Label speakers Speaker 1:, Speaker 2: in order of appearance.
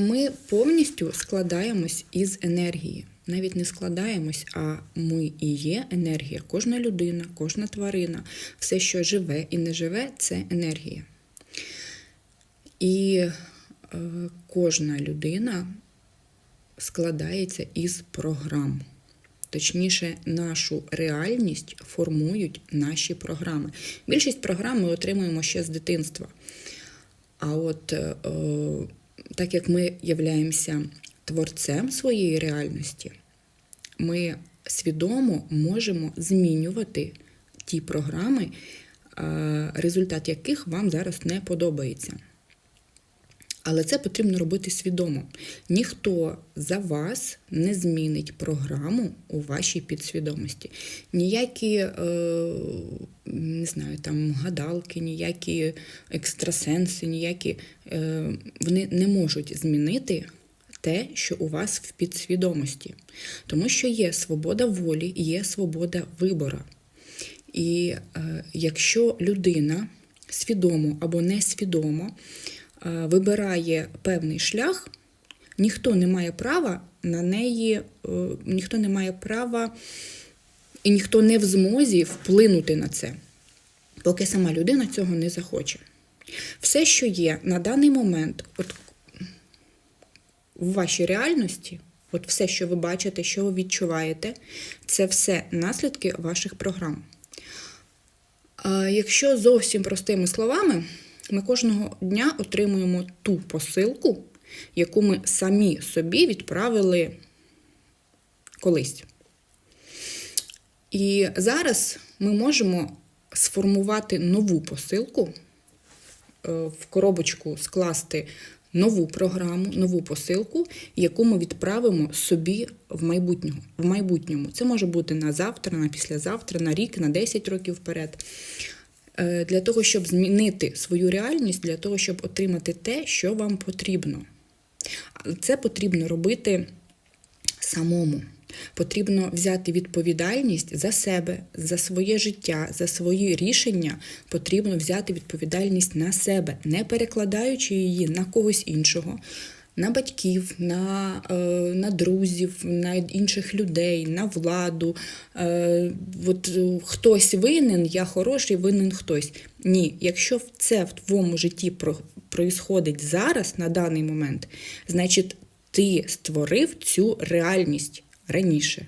Speaker 1: Ми повністю складаємось із енергії. Навіть не складаємось, а ми і є енергія. Кожна людина, кожна тварина, все, що живе і не живе, це енергія. І е, кожна людина складається із програм. Точніше, нашу реальність формують наші програми. Більшість програм ми отримуємо ще з дитинства. А от е, так як ми являємося творцем своєї реальності, ми свідомо можемо змінювати ті програми, е, результат яких вам зараз не подобається. Але це потрібно робити свідомо. Ніхто за вас не змінить програму у вашій підсвідомості. Ніякі, е, не знаю, там гадалки, ніякі екстрасенси, ніякі е, вони не можуть змінити те, що у вас в підсвідомості. Тому що є свобода волі, є свобода вибору. І е, якщо людина свідомо або несвідомо е, вибирає певний шлях, ніхто не має права на неї, е, ніхто не має права і ніхто не в змозі вплинути на це, поки сама людина цього не захоче. Все, що є на даний момент, от в вашій реальності, от все, що ви бачите, що ви відчуваєте, це все наслідки ваших програм. А якщо зовсім простими словами, ми кожного дня отримуємо ту посилку, яку ми самі собі відправили колись. І зараз ми можемо сформувати нову посилку, е, в коробочку скласти нову програму, нову посилку, яку ми відправимо собі в майбутньому. В майбутньому. Це може бути на завтра, на післязавтра, на рік, на 10 років вперед. Е, Для того, щоб змінити свою реальність, для того, щоб отримати те, що вам потрібно. Це потрібно робити самому. Потрібно взяти відповідальність за себе, за своє життя, за свої рішення. Потрібно взяти відповідальність на себе, не перекладаючи її на когось іншого, на батьків, на, е, на друзів, на інших людей, на владу. Е, от е, хтось винен, я хороший, винен хтось. Ні, якщо це в твоєму житті про, проїсходить зараз, на даний момент, значить ти створив цю реальність раніше.